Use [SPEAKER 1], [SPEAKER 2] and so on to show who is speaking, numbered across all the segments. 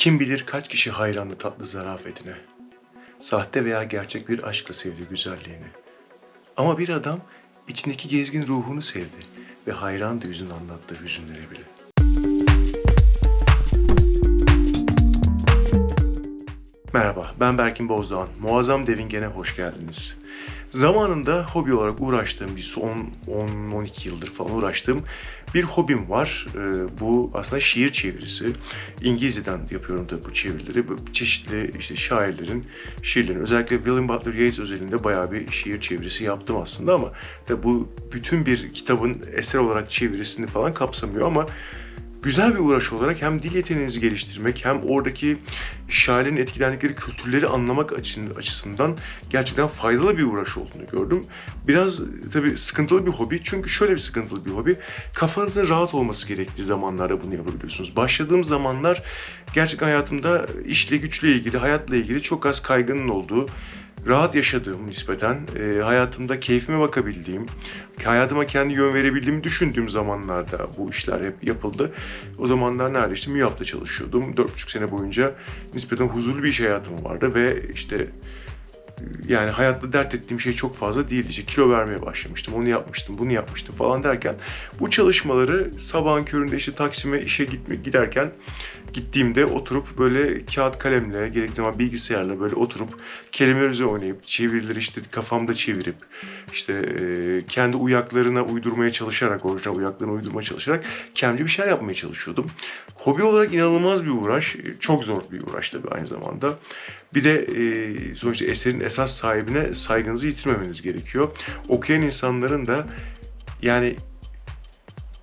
[SPEAKER 1] Kim bilir kaç kişi hayranlı tatlı zarafetine. Sahte veya gerçek bir aşkla sevdi güzelliğini. Ama bir adam içindeki gezgin ruhunu sevdi ve hayrandı yüzün anlattığı hüzünlere bile. Merhaba, ben Berkin Bozdoğan. Muazzam Devingen'e hoş geldiniz. Zamanında hobi olarak uğraştığım, bir son 10-12 yıldır falan uğraştığım bir hobim var. Ee, bu aslında şiir çevirisi. İngilizceden yapıyorum tabii bu çevirileri. Çeşitli işte şairlerin şiirlerini, özellikle William Butler Yeats özelinde bayağı bir şiir çevirisi yaptım aslında ama bu bütün bir kitabın eser olarak çevirisini falan kapsamıyor ama güzel bir uğraş olarak hem dil yeteneğinizi geliştirmek hem oradaki şairin etkilendikleri kültürleri anlamak açısından- gerçekten faydalı bir uğraş olduğunu gördüm. Biraz tabii sıkıntılı bir hobi çünkü şöyle bir sıkıntılı bir hobi. Kafanızın rahat olması gerektiği zamanlarda bunu yapabiliyorsunuz. Başladığım zamanlar gerçekten hayatımda işle güçle ilgili, hayatla ilgili çok az kaygının olduğu, rahat yaşadığım nispeten, e, hayatımda keyfime bakabildiğim, hayatıma kendi yön verebildiğimi düşündüğüm zamanlarda bu işler hep yapıldı. O zamanlar nerede işte MÜYAP'ta çalışıyordum. Dört buçuk sene boyunca nispeten huzurlu bir iş hayatım vardı ve işte yani hayatta dert ettiğim şey çok fazla değildi. İşte kilo vermeye başlamıştım, onu yapmıştım, bunu yapmıştım falan derken bu çalışmaları sabahın köründe işte Taksim'e işe gitme, giderken gittiğimde oturup böyle kağıt kalemle, gerektiği zaman bilgisayarla böyle oturup kelimeler üzerine oynayıp çevirileri işte kafamda çevirip işte e, kendi uyaklarına uydurmaya çalışarak, orijinal uyaklarına uydurmaya çalışarak kendi bir şeyler yapmaya çalışıyordum. Hobi olarak inanılmaz bir uğraş, çok zor bir uğraş tabii aynı zamanda. Bir de e, sonuçta eserin esas sahibine saygınızı yitirmemeniz gerekiyor. Okuyan insanların da yani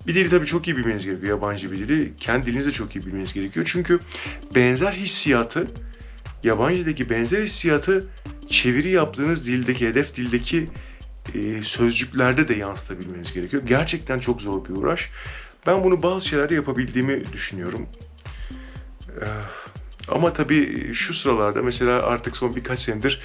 [SPEAKER 1] bir dili tabii çok iyi bilmeniz gerekiyor, yabancı bir dili. Kendi dilinizi de çok iyi bilmeniz gerekiyor. Çünkü benzer hissiyatı, yabancı dildeki benzer hissiyatı çeviri yaptığınız dildeki, hedef dildeki e, sözcüklerde de yansıtabilmeniz gerekiyor. Gerçekten çok zor bir uğraş. Ben bunu bazı şeylerde yapabildiğimi düşünüyorum. Ee, Ama tabii şu sıralarda mesela artık son birkaç senedir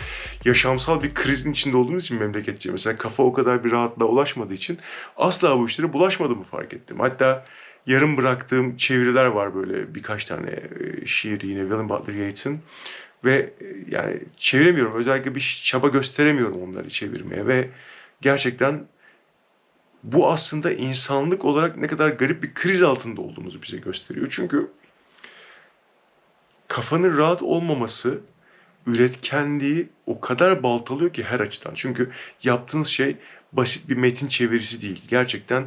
[SPEAKER 1] yaşamsal bir krizin içinde olduğumuz için memleketçe mesela kafa o kadar bir rahatlığa ulaşmadığı için asla bu işlere bulaşmadığımı fark ettim. Hatta yarım bıraktığım çeviriler var böyle birkaç tane e, şiir yine William Butler Yeats'ın ve e, yani çeviremiyorum. Özellikle bir çaba gösteremiyorum onları çevirmeye ve gerçekten bu aslında insanlık olarak ne kadar garip bir kriz altında olduğumuzu bize gösteriyor. Çünkü kafanın rahat olmaması üretkenliği o kadar baltalıyor ki her açıdan. Çünkü yaptığınız şey basit bir metin çevirisi değil. Gerçekten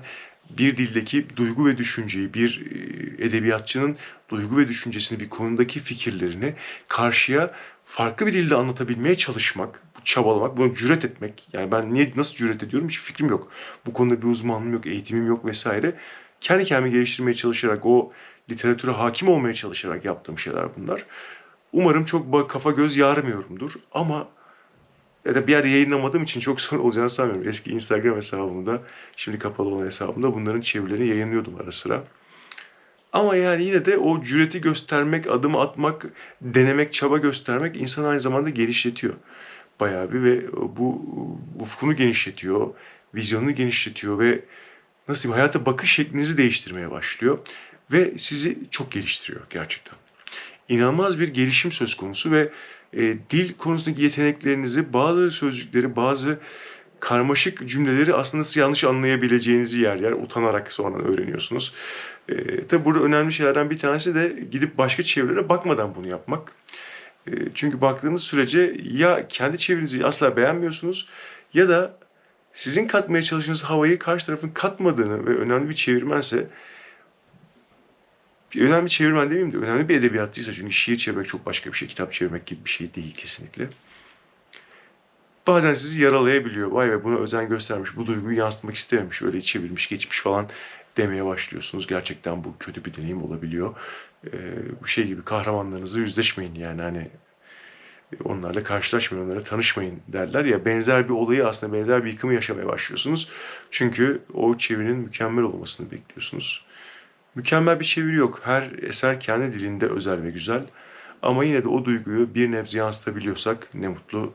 [SPEAKER 1] bir dildeki duygu ve düşünceyi, bir e, edebiyatçının duygu ve düşüncesini, bir konudaki fikirlerini karşıya farklı bir dilde anlatabilmeye çalışmak, çabalamak, bunu cüret etmek. Yani ben niye nasıl cüret ediyorum hiç fikrim yok. Bu konuda bir uzmanlığım yok, eğitimim yok vesaire. Kendi kendimi geliştirmeye çalışarak, o literatüre hakim olmaya çalışarak yaptığım şeyler bunlar. Umarım çok kafa göz yarmıyorumdur ama ya da bir yerde yayınlamadığım için çok sorun olacağını sanmıyorum. Eski Instagram hesabımda, şimdi kapalı olan hesabımda bunların çevirilerini yayınlıyordum ara sıra. Ama yani yine de o cüreti göstermek, adım atmak, denemek, çaba göstermek insanı aynı zamanda genişletiyor. Bayağı bir ve bu ufkunu genişletiyor, vizyonunu genişletiyor ve nasıl diyeyim hayata bakış şeklinizi değiştirmeye başlıyor ve sizi çok geliştiriyor gerçekten. İnanılmaz bir gelişim söz konusu ve e, dil konusundaki yeteneklerinizi, bazı sözcükleri, bazı karmaşık cümleleri aslında siz yanlış anlayabileceğinizi yer yer utanarak sonra öğreniyorsunuz. E, tabi burada önemli şeylerden bir tanesi de gidip başka çevirilere bakmadan bunu yapmak. E, çünkü baktığınız sürece ya kendi çevirinizi asla beğenmiyorsunuz ya da sizin katmaya çalıştığınız havayı karşı tarafın katmadığını ve önemli bir çevirmense önemli çevirmen demeyeyim de önemli bir edebiyatçıysa çünkü şiir çevirmek çok başka bir şey, kitap çevirmek gibi bir şey değil kesinlikle. Bazen sizi yaralayabiliyor. Vay be buna özen göstermiş, bu duyguyu yansıtmak istememiş, öyle çevirmiş, geçmiş falan demeye başlıyorsunuz. Gerçekten bu kötü bir deneyim olabiliyor. Ee, bu şey gibi kahramanlarınızla yüzleşmeyin yani hani onlarla karşılaşmayın, onlara tanışmayın derler ya. Benzer bir olayı aslında benzer bir yıkımı yaşamaya başlıyorsunuz. Çünkü o çevirinin mükemmel olmasını bekliyorsunuz. Mükemmel bir çeviri yok. Her eser kendi dilinde özel ve güzel. Ama yine de o duyguyu bir nebze yansıtabiliyorsak ne mutlu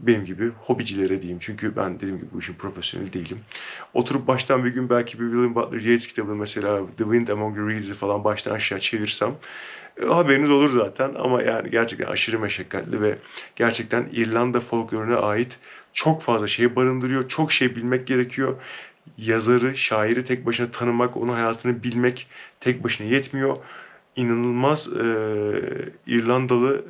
[SPEAKER 1] benim gibi hobicilere diyeyim. Çünkü ben dediğim gibi bu işin profesyoneli değilim. Oturup baştan bir gün belki bir William Butler Yeats kitabını mesela The Wind Among the Reeds'i falan baştan aşağı çevirsem e, haberiniz olur zaten ama yani gerçekten aşırı meşakkatli ve gerçekten İrlanda folkloruna ait çok fazla şey barındırıyor. Çok şey bilmek gerekiyor. Yazarı, şairi tek başına tanımak, onun hayatını bilmek tek başına yetmiyor. İnanılmaz e, İrlandalı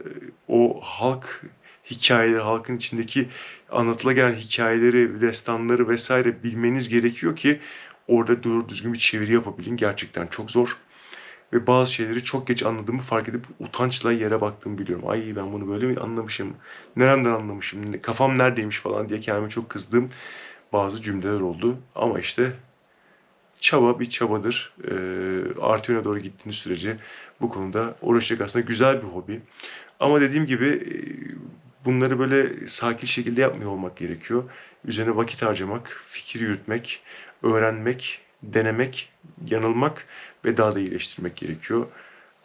[SPEAKER 1] o halk hikayeleri, halkın içindeki anlatıla gelen hikayeleri, destanları vesaire bilmeniz gerekiyor ki orada doğru düzgün bir çeviri yapabilin. Gerçekten çok zor. Ve bazı şeyleri çok geç anladığımı fark edip utançla yere baktığımı biliyorum. Ay ben bunu böyle mi anlamışım? Nereden anlamışım? Kafam neredeymiş falan diye kendime çok kızdığım bazı cümleler oldu. Ama işte çaba bir çabadır. Ee, artı yöne doğru gittiğiniz sürece bu konuda uğraşacak aslında güzel bir hobi. Ama dediğim gibi e, bunları böyle sakin şekilde yapmıyor olmak gerekiyor. Üzerine vakit harcamak, fikir yürütmek, öğrenmek, denemek, yanılmak ve daha da iyileştirmek gerekiyor.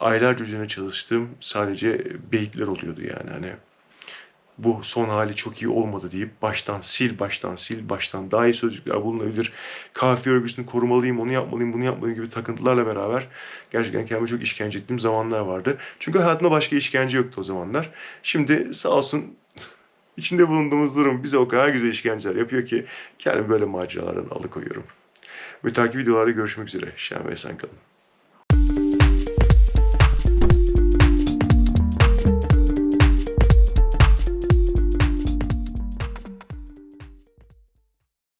[SPEAKER 1] Aylarca üzerine çalıştığım sadece beyitler oluyordu yani hani bu son hali çok iyi olmadı deyip baştan sil, baştan sil, baştan daha iyi sözcükler bulunabilir. Kafiye örgüsünü korumalıyım, onu yapmalıyım, bunu yapmalıyım gibi takıntılarla beraber gerçekten kendime çok işkence ettiğim zamanlar vardı. Çünkü hayatımda başka işkence yoktu o zamanlar. Şimdi sağ olsun içinde bulunduğumuz durum bize o kadar güzel işkenceler yapıyor ki kendimi böyle maceralardan alıkoyuyorum. Ve takip videolarda görüşmek üzere. Şen ve sen kalın.